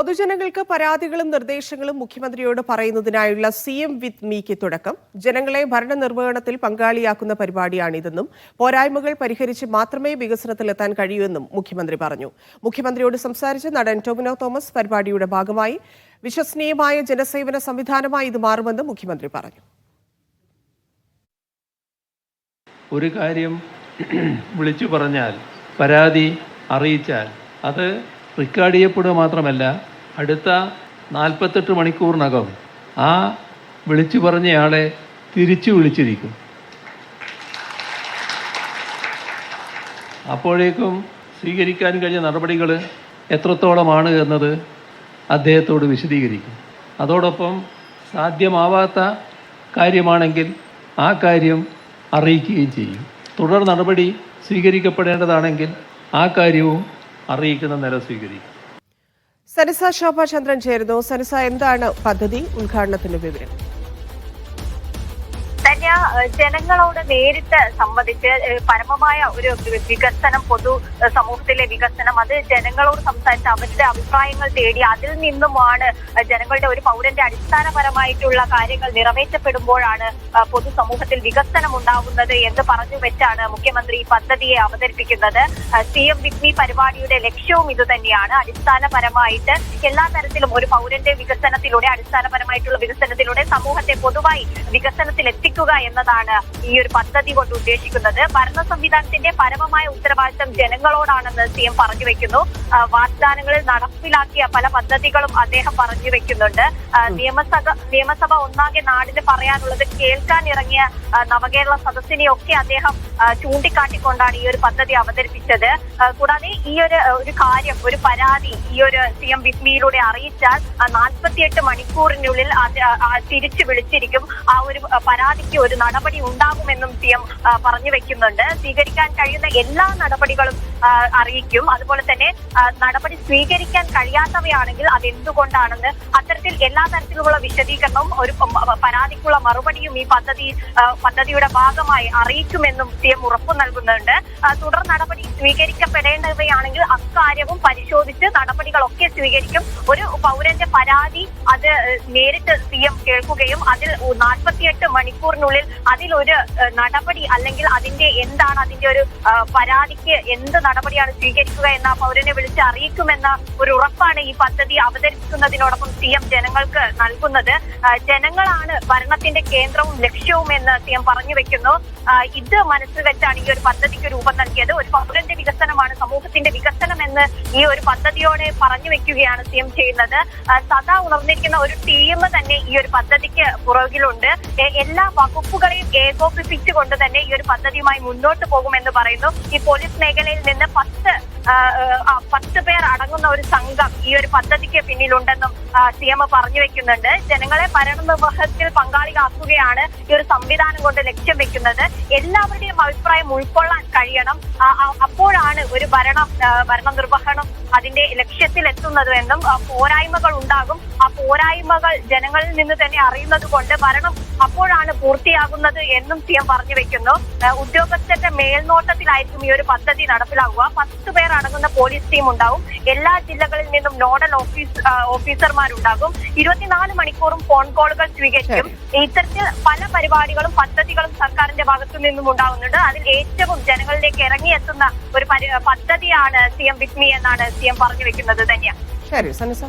പൊതുജനങ്ങൾക്ക് പരാതികളും നിർദ്ദേശങ്ങളും മുഖ്യമന്ത്രിയോട് പറയുന്നതിനായുള്ള സി എം വിത്ത് മീക്ക് തുടക്കം. ജനങ്ങളെ ഭരണനിർവഹണത്തിൽ പങ്കാളിയാക്കുന്ന പരിപാടിയാണിതെന്നും പോരായ്മകൾ പരിഹരിച്ച് മാത്രമേ വികസനത്തിലെത്താൻ കഴിയൂ എന്നും മുഖ്യമന്ത്രി പറഞ്ഞു. മുഖ്യമന്ത്രിയോട് സംസാരിച്ച നടൻ ടൊമിനോ തോമസ് പരിപാടിയുടെ ഭാഗമായി. വിശ്വസനീയമായ ജനസേവന സംവിധാനമായി ഇത് മാറുമെന്നും മുഖ്യമന്ത്രി പറഞ്ഞു. ഒരു കാര്യം വിളിച്ചു പറഞ്ഞാൽ പരാതി അറിയിച്ചാൽ അത് റെക്കോർഡ് ചെയ്യപ്പെടുക മാത്രമല്ല അടുത്ത നാൽപ്പത്തെട്ട് മണിക്കൂറിനകം ആ വിളിച്ചു പറഞ്ഞയാളെ തിരിച്ചു വിളിച്ചിരിക്കും. അപ്പോഴേക്കും സ്വീകരിക്കാൻ കഴിഞ്ഞ നടപടികൾ എത്രത്തോളമാണ് എന്നത് അദ്ദേഹത്തോട് വിശദീകരിക്കും. അതോടൊപ്പം സാധ്യമാവാത്ത കാര്യമാണെങ്കിൽ ആ കാര്യം അറിയിക്കുകയും ചെയ്യും. തുടർ നടപടി സ്വീകരിക്കപ്പെടേണ്ടതാണെങ്കിൽ ആ കാര്യവും അറിയിക്കുന്ന നില സ്വീകരിക്കും. സനിസ ശോഭ ചന്ദ്രൻ ചേരുന്നു. സനിസ എന്താണ് പദ്ധതി? ഉദ്ഘാടനത്തിന്റെ വിവരം. ഏഹ് ജനങ്ങളോട് നേരിട്ട് സംവദിച്ച് പരമമായ ഒരു വികസനം പൊതു സമൂഹത്തിലെ വികസനം അത് ജനങ്ങളോട് സംസാരിച്ച് അവരുടെ അഭിപ്രായങ്ങൾ തേടി അതിൽ നിന്നുമാണ് ജനങ്ങളുടെ ഒരു പൗരന്റെ അടിസ്ഥാനപരമായിട്ടുള്ള കാര്യങ്ങൾ നിറവേറ്റപ്പെടുമ്പോഴാണ് പൊതു പൊതുസമൂഹത്തിൽ വികസനം ഉണ്ടാവുന്നത് എന്ന് പറഞ്ഞു വെച്ചാണ് മുഖ്യമന്ത്രി ഈ പദ്ധതിയെ അവതരിപ്പിക്കുന്നത്. സി എം വിഗ്നി പരിപാടിയുടെ ലക്ഷ്യവും ഇത് തന്നെയാണ്. അടിസ്ഥാനപരമായിട്ട് എല്ലാ തരത്തിലും ഒരു പൗരന്റെ വികസനത്തിലൂടെ അടിസ്ഥാനപരമായിട്ടുള്ള വികസനത്തിലൂടെ സമൂഹത്തെ പൊതുവായി വികസനത്തിൽ എത്തിക്കുക എന്നതാണ് ഈ ഒരു പദ്ധതി കൊണ്ട് ഉദ്ദേശിക്കുന്നത്. ഭരണ സംവിധാനത്തിന്റെ പരമമായ ഉത്തരവാദിത്തം ജനങ്ങളോടാണെന്ന് സി എം പറഞ്ഞു വെക്കുന്നു. വാഗ്ദാനങ്ങളിൽ നടപ്പിലാക്കിയ പല പദ്ധതികളും അദ്ദേഹം പറഞ്ഞു വെക്കുന്നുണ്ട്. നിയമസഭ നിയമസഭ ഒന്നാകെ നാടിന് പറയാനുള്ളത് കേൾക്കാൻ ഇറങ്ങിയ നവകേരള സദസ്സിനെയൊക്കെ അദ്ദേഹം ചൂണ്ടിക്കാട്ടിക്കൊണ്ടാണ് ഈ ഒരു പദ്ധതി അവതരിപ്പിച്ചത്. കൂടാതെ ഈ ഒരു ഒരു കാര്യം ഒരു പരാതി ഈ ഒരു സി എം വിസ്മിയിലൂടെ അറിയിച്ചാൽ നാൽപ്പത്തിയെട്ട് മണിക്കൂറിനുള്ളിൽ തിരിച്ചു വിളിച്ചിരിക്കും. ആ ഒരു പരാതിക്ക് ഒരു നടപടി ഉണ്ടാകുമെന്നും സി എം പറഞ്ഞു വെക്കുന്നുണ്ട്. സ്വീകരിക്കാൻ കഴിയുന്ന എല്ലാ നടപടികളും അറിയിക്കും. അതുപോലെ തന്നെ നടപടി സ്വീകരിക്കാൻ കഴിയാത്തവയാണെങ്കിൽ അത് എന്തുകൊണ്ടാണെന്ന് അത്തരത്തിൽ എല്ലാ തരത്തിലുള്ള വിശദീകരണവും ഒരു പരാതിക്കുള്ള മറുപടിയും ഈ പദ്ധതി പദ്ധതിയുടെ ഭാഗമായി അറിയിക്കുമെന്നും സി എം ഉറപ്പു നൽകുന്നുണ്ട്. തുടർ നടപടി സ്വീകരിക്കപ്പെടേണ്ടവയാണെങ്കിൽ അക്കാര്യവും പരിശോധിച്ച് നടപടികളൊക്കെ സ്വീകരിക്കും. ഒരു പൗരന്റെ പരാതി അത് നേരിട്ട് സി എം കേൾക്കുകയും അതിൽ നാൽപ്പത്തിയെട്ട് മണിക്കൂറിനുള്ളിൽ അതിലൊരു ഏഹ്, നടപടി അല്ലെങ്കിൽ അതിന്റെ എന്താണ് അതിന്റെ ഒരു പരാതിക്ക് എന്ത് നടപടിയാണ് സ്വീകരിക്കുക എന്ന പൗരനെ വിളിച്ച് അറിയിക്കുമെന്ന ഒരു ഉറപ്പാണ് ഈ പദ്ധതി അവതരിപ്പിക്കുന്നതിനോടൊപ്പം സി എം ജനങ്ങൾക്ക് നൽകുന്നത്. ജനങ്ങളാണ് ഭരണത്തിന്റെ കേന്ദ്രവും ലക്ഷ്യവും എന്ന് സി എം പറഞ്ഞു വെക്കുന്നു. ഇത് മനസ്സിൽ വെച്ചാണ് ഈ ഒരു പദ്ധതിക്ക് രൂപം നൽകിയത്. ഒരു പൗരന്റെ വികസനമാണ് സമൂഹത്തിന്റെ വികസനം എന്ന് ഈ ഒരു പദ്ധതിയോടെ പറഞ്ഞു വെക്കുകയാണ് സി എം ചെയ്യുന്നത്. സദാ ഉണർന്നിരിക്കുന്ന ഒരു ടീം തന്നെ ഈ ഒരു പദ്ധതിക്ക് പുറകിലുണ്ട്. എല്ലാ എല്ലാ വകുപ്പുകളെയും ഏകോപിപ്പിച്ചുകൊണ്ട് തന്നെ ഈ ഒരു പദ്ധതിയുമായി മുന്നോട്ട് പോകുമെന്ന് പറയുന്നു. ഈ പോലീസ് മേഖലയിൽ നിന്ന് പത്ത് പത്ത് പേർ അടങ്ങുന്ന ഒരു സംഘം ഈ ഒരു പദ്ധതിക്ക് പിന്നിലുണ്ടെന്നും സി എം പറഞ്ഞു വെക്കുന്നുണ്ട്. ജനങ്ങളെ ഭരണ ഭരണനിർവഹണത്തിൽ പങ്കാളികളാക്കുകയാണ് ഈ ഒരു സംവിധാനം കൊണ്ട് ലക്ഷ്യം വെക്കുന്നത്. എല്ലാവരുടെയും അഭിപ്രായം ഉൾക്കൊള്ളാൻ കഴിയണം. അപ്പോഴാണ് ഒരു ഭരണം ഭരണ നിർവഹണം അതിന്റെ ലക്ഷ്യത്തിൽ എത്തുന്നത് എന്നും പോരായ്മകൾ ഉണ്ടാകും. പോരായ്മകൾ ജനങ്ങളിൽ നിന്ന് തന്നെ അറിയുന്നത് കൊണ്ട് ഭരണം അപ്പോഴാണ് പൂർത്തിയാകുന്നത് എന്നും സി എം പറഞ്ഞു വെക്കുന്നു. ഉദ്യോഗസ്ഥന്റെ ഉദ്യോഗസ്ഥരുടെ മേൽനോട്ടത്തിലായിരിക്കും ഈ ഒരു പദ്ധതി നടപ്പിലാകുക പത്ത് പേർ അടങ്ങുന്ന പോലീസ് ടീം ഉണ്ടാവും. എല്ലാ ജില്ലകളിൽ നിന്നും നോഡൽ ഓഫീസ് ഓഫീസർമാരുണ്ടാകും. ഇരുപത്തിനാല് മണിക്കൂറും ഫോൺ കോളുകൾ സ്വീകരിക്കും. ഇത്തരത്തിൽ പല പരിപാടികളും പദ്ധതികളും സർക്കാരിന്റെ ഭാഗത്തു നിന്നും ഉണ്ടാകുന്നുണ്ട് അതിൽ ഏറ്റവും ജനങ്ങളിലേക്ക് ഇറങ്ങിയെത്തുന്ന ഒരു പദ്ധതിയാണ് സി എം വിസ്മി എന്നാണ് സി എം പറഞ്ഞു വെക്കുന്നത് തന്നെയാണ് ശരി സനിസ.